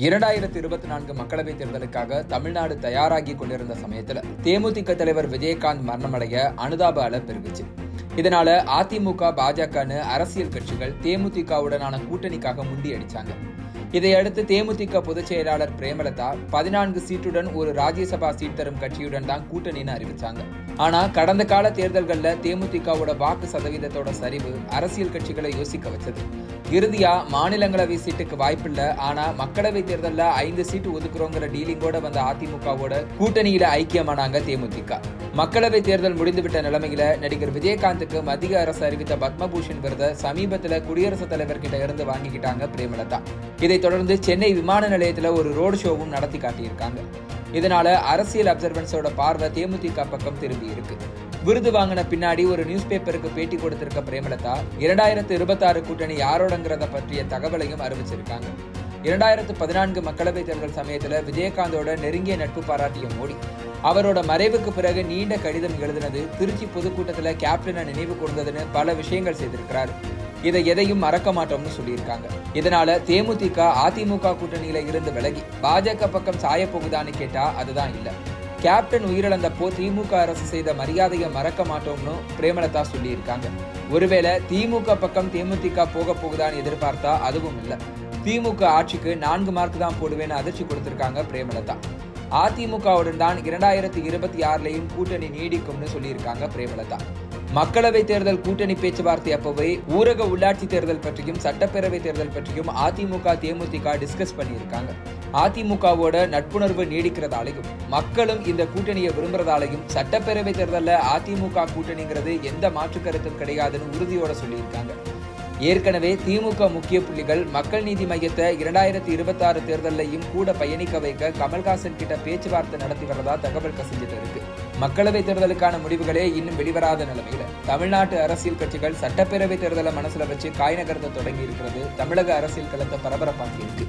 இரண்டாயிரத்தி இருபத்தி நான்கு மக்களவைத் தேர்தலுக்காக தமிழ்நாடு தயாராகி கொண்டிருந்த சமயத்துல தேமுதிக தலைவர் விஜயகாந்த் மரணமடைய அனுதாப அலை பெருகுச்சு. இதனால அதிமுக பாஜகன்னு அரசியல் கட்சிகள் தேமுதிகவுடனான கூட்டணிக்காக முண்டி அடிச்சாங்க. இதையடுத்து தேமுதிக பொதுச் செயலாளர் பிரேமலதா பதினான்கு சீட்டுடன் ஒரு ராஜ்யசபா சீட் தரும் கட்சியுடன் தான் கூட்டணின்னு அறிவிச்சாங்க. ஆனா கடந்த கால தேர்தல்கள்ல தேமுதிகவோட வாக்கு சதவீதத்தோட சரிவு அரசியல் கட்சிகளை யோசிக்க வச்சது. இறுதியா மாநிலங்களவை சீட்டுக்கு வாய்ப்பில்ல ஆனா மக்களவை தேர்தலில் ஐந்து சீட்டு ஒதுக்குறோங்கிற டீலிங்கோட வந்த அதிமுகவோட கூட்டணியில ஐக்கியமானாங்க தேமுதிக. மக்களவை தேர்தல் முடிந்துவிட்ட நிலைமையில நடிகர் விஜயகாந்துக்கு மத்திய அரசு அறிவித்த பத்மபூஷன் விருதை சமீபத்துல குடியரசுத் தலைவர் கிட்ட இருந்து வாங்கிக்கிட்டாங்க பிரேமலதா. இதைத் தொடர்ந்து சென்னை விமான நிலையத்துல ஒரு ரோடு ஷோவும் நடத்தி காட்டியிருக்காங்க. இதனால அரசியல் அப்சர்வன்ஸோட பார்வை தேமுதிக பக்கம் திரும்பி இருக்கு. விருது வாங்கின பின்னாடி ஒரு நியூஸ் பேப்பருக்கு பேட்டி கொடுத்திருக்க பிரேமலதா இரண்டாயிரத்து இருபத்தாறு கூட்டணி யாரோடங்கிறத பற்றிய தகவலையும் அறிவிச்சிருக்காங்க. இரண்டாயிரத்து பதினான்கு மக்களவைத் தேர்தல் சமயத்துல விஜயகாந்தோட நெருங்கிய நட்பு பாராட்டிய மோடி. அவரோட மறைவுக்கு பிறகு நீண்ட கடிதம் எழுதினது திருச்சி பொதுக்கூட்டத்தில் கேப்டனை நினைவு கூர்ந்ததுன்னு பல விஷயங்கள் செய்திருக்கிறார். இதை எதையும் மறக்க மாட்டோம்னு சொல்லியிருக்காங்க. இதனால தேமுதிக அதிமுக கூட்டணியில இருந்து விலகி பாஜக பக்கம் சாய போகுதான்னு கேட்டா அதுதான் இல்ல. கேப்டன் உயிரிழந்தப்போ திமுக அரசு செய்த மரியாதையை மறக்க மாட்டோம்னு பிரேமலதா சொல்லியிருக்காங்க. ஒருவேளை திமுக பக்கம் தேமுதிக போக போகுதான்னு எதிர்பார்த்தா அதுவும் இல்ல. திமுக ஆட்சிக்கு நான்கு மார்க் தான் போடுவேன்னு அதிர்ச்சி கொடுத்திருக்காங்க பிரேமலதா. அதிமுகவுடன் தான் இரண்டாயிரத்தி இருபத்தி ஆறுலையும் கூட்டணி நீடிக்கும்னு சொல்லியிருக்காங்க பிரேமலதா. மக்களவை தேர்தல் கூட்டணி பேச்சுவார்த்தை அப்பவே ஊரக உள்ளாட்சி தேர்தல் பற்றியும் சட்டப்பேரவை தேர்தல் பற்றியும் அதிமுக தேமுதிக டிஸ்கஸ் பண்ணியிருக்காங்க. அதிமுகவோட நட்புணர்வு நீடிக்கிறதாலையும் மக்களும் இந்த கூட்டணியை விரும்புறதாலையும் சட்டப்பேரவை தேர்தலில் அதிமுக கூட்டணிங்கிறது எந்த மாற்று கருத்தும் கிடையாதுன்னு உறுதியோட சொல்லியிருக்காங்க. ஏற்கனவே திமுக முக்கிய புள்ளிகள் மக்கள் நீதி மையத்தை இரண்டாயிரத்தி இருபத்தி ஆறு தேர்தலையும் கூட பயணிக்க வைக்க கமல்ஹாசன் கிட்ட பேச்சுவார்த்தை நடத்தி வரதா தகவல் கசிஞ்சிட்டு இருக்கு. மக்களவை தேர்தலுக்கான முடிவுகளே இன்னும் வெளிவராத நிலைமையில. தமிழ்நாட்டு அரசியல் கட்சிகள் சட்டப்பேரவை தேர்தலை மனசுல வச்சு காய் நகர்த்த தொடங்கி இருக்கிறது. தமிழக அரசியல் களத்தை பரபரப்பாக்கி இருக்கு.